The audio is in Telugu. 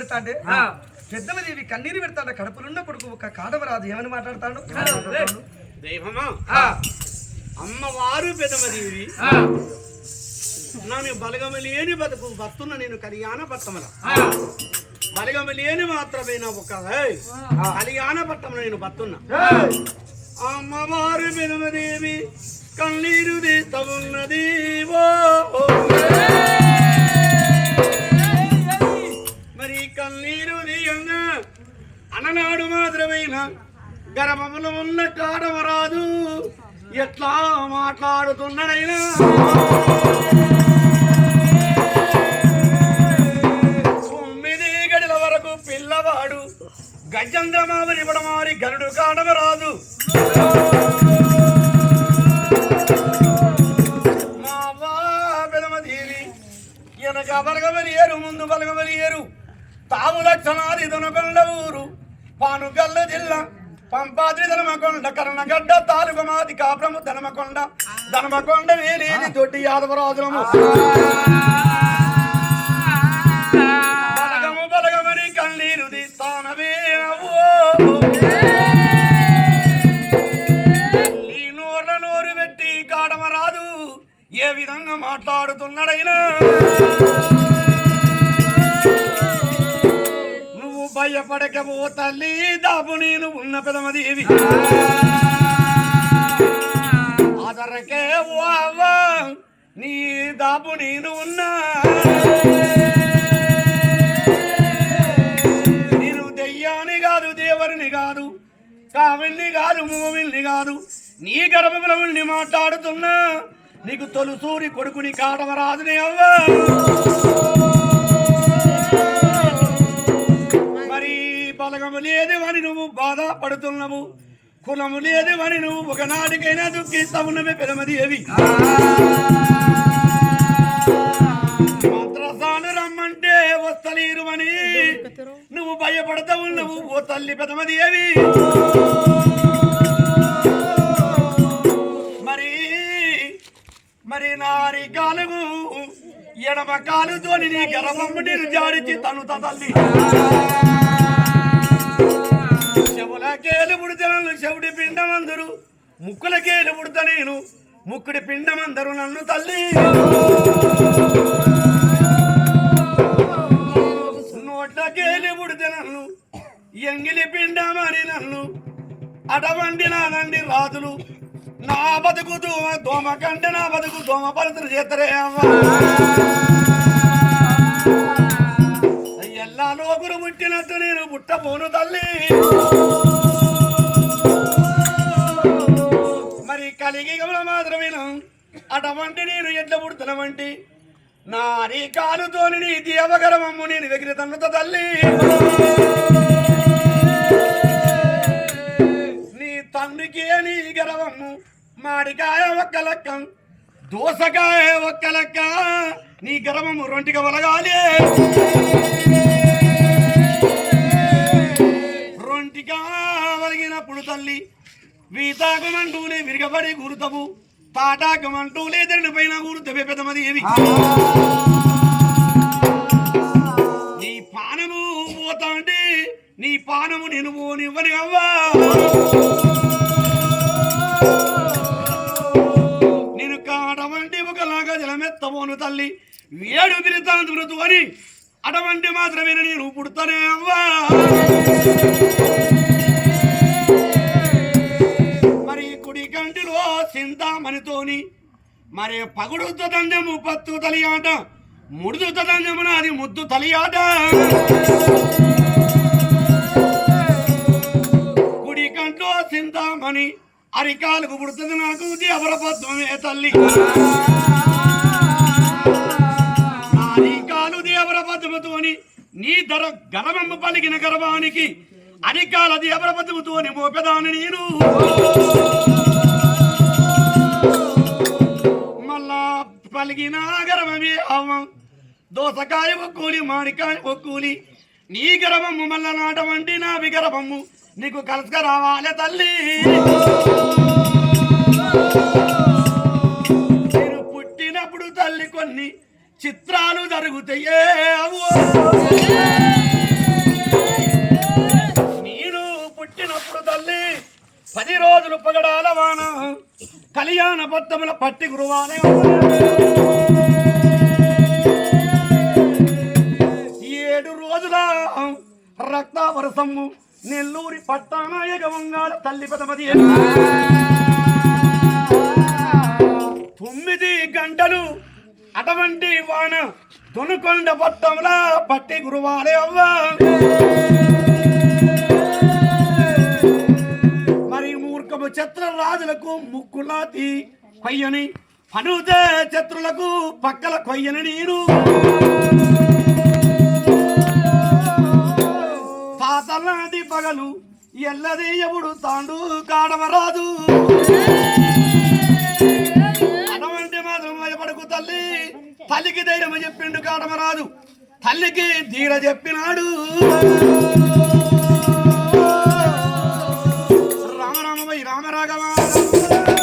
పెడతాంటే పెద్దల దేవి కన్నీరు పెడతాడు. కడుపులున్న కొడుకు ఒక కాడమరాదు ఏమని మాట్లాడతాడు? దైవమా అమ్మవారు పెదమదేవి నన్ను బలగమలేని బతుకు బతున్న నేను కళ్యాణ పట్టమల బలగమలేని మాత్రమైన ఒక కళ్యాణ పట్టమల నేను బతున్నా అమ్మవారు పెదమదేవి కన్నీరు తీస్తవున్నది ఓ. గర్భములు ఉన్న కాడమరాదు ఎట్లా మాట్లాడుతున్నాడైనా? తొమ్మిది గడిల వరకు పిల్లవాడు. గజంద్రమావని బడమారి గరుడు కాడమరాదు మా పెదమదేవి వెనక బలగమని ముందు బలగమని ఏరు. తాము లక్షణాది దొనకొండ ఊరు పానుగల్ల జిల్లా. పంపాద్రి ధనమకొండ కర్ణగడ్డ తాలూక మాది కాపురము ధనమకొండ. ధనమకొండ వేలేని తొట్టి యాదవరాజులము. బలగము బలగమని కన్నీరు తీస్తానవే నీ నోర్ల నోరు పెట్టి కాడమరాదు. ఏ విధంగా మాట్లాడుతున్నాడైనా? భయపడకపో తల్లి దాపు నేను ఉన్న పెదమదేవి. అదరకే ఓ నీ దాపు నేను ఉన్నా. నేను దెయ్యాన్ని కాదు దేవరిని కాదు కావిల్ని కాదు మూవిల్ని కాదు నీ గర్భముల ఉండి మాట్లాడుతున్నా. నీకు తొలుసూరి కొడుకుని కాడమరాజుని అవ్వా. బలగము లేదు అని నువ్వు బాధపడుతున్నావు. కులము లేదు అని నువ్వు ఒకనాటికైనా దుఃఖిస్తావున్నవే పెదమదేవి మంత్రసాను రమ్మంటే వస్తలేరు అని నువ్వు భయపడతావు నువ్వు ఓ తల్లి పెదమదేవి మరి మరి నారి కాలుగు ఎడమ కాలుతోని నీ నేను జాడిచి తను తల్లి. ముక్కులకేలు పుడతనను చెవుడి పిండమందరు. ముక్కులకేలు పుడత నేను. ముక్కుడి పిండమందరు నన్ను తల్లి నోట్లకేలి పుడితే నన్ను. ఎంగిలి పిండమని నన్ను. అటువంటి నానండి రాజులు. నా బతుకు దోమ దోమ కంటే నా బతుకు దోమ పలుతులు చేతరే అమ్మా ఎల్లా లోకులు పుట్టినట్టు నేను పుట్టబోను తల్లి. కలిగి గమల అటువంటి నేను ఎట్ల పుడుతున్నవంటి నా నీ కాలుతోని నీ దేవగరమమ్ము నేను వెగిరి తన్నుత తల్లి. నీ తండ్రికి నీ గరవమ్ము. మాడికాయ ఒక్క లెక్క. దోసకాయ ఒక్క లెక్క. నీ గర్వము రొంటిగా వలగాలి. రొంటిగా వలిగినప్పుడు తల్లి. వీతాకమంటూనే విరగబడి గురుతవు తాటాకమంటూలే ఎదురిని పైన గురుతవే పెద్దమది ఏవి నీ పానము పోతా అంటే నీ పానము నేను పోనివ్వని అవ్వా. నేను కాడవంటి ఒకలాగా జలమెత్తబోను తల్లి వేడు తిరుగుతాంతులతో అని అటువంటి మాత్రమే నేను పుడతానే అవ్వా. చింతామణితోని మరి పగుడుత దండము పత్తు తలియాట ముడుదుతో దండమున అది ముద్దు తలియాట. గుడి కంట్లో చింతామణి అరికాలకు పుడుతుంది నాకు దేవరపద్మమే తల్లి. అరికాలు దేవరపద్మతోని నీ ధర గర్వము పలికిన గర్వానికి అరికాల దేవరపద్మతోని మోపెదాని నేను. పలికిన గర్వమే అవం దోసకాయ ఒక్కూలి మామిడికాయ ఒక్కూలి. నీ గర్వము మల్ల నాటవంటి నా విగర్భము నీకు కలసుక రావాలి తల్లి. కళ్యాణ బద్దముల పట్టి గురువాలయం ఏడు రోజుల రక్తావరసము నెల్లూరి పట్టానాయక వంగాల తల్లి పదమది. తొమ్మిది గంటలు అటువంటి వాన దొనుకొండ పట్టముల పట్టి గురువాలే అవ్వా. చత్ర రాజులకు ముక్కులాతి కొయ్యని అనుత చత్రులకు పక్కల కొయ్యని నీరు. తాతలాంటి పగలు ఎల్లది ఎప్పుడు తాండు కాడమరాదు అటువంటి మాత్రం భయపడకు తల్లి తల్లికి ధైర్యం చెప్పిండు కాడమరాదు తల్లికి ధీర చెప్పినాడు.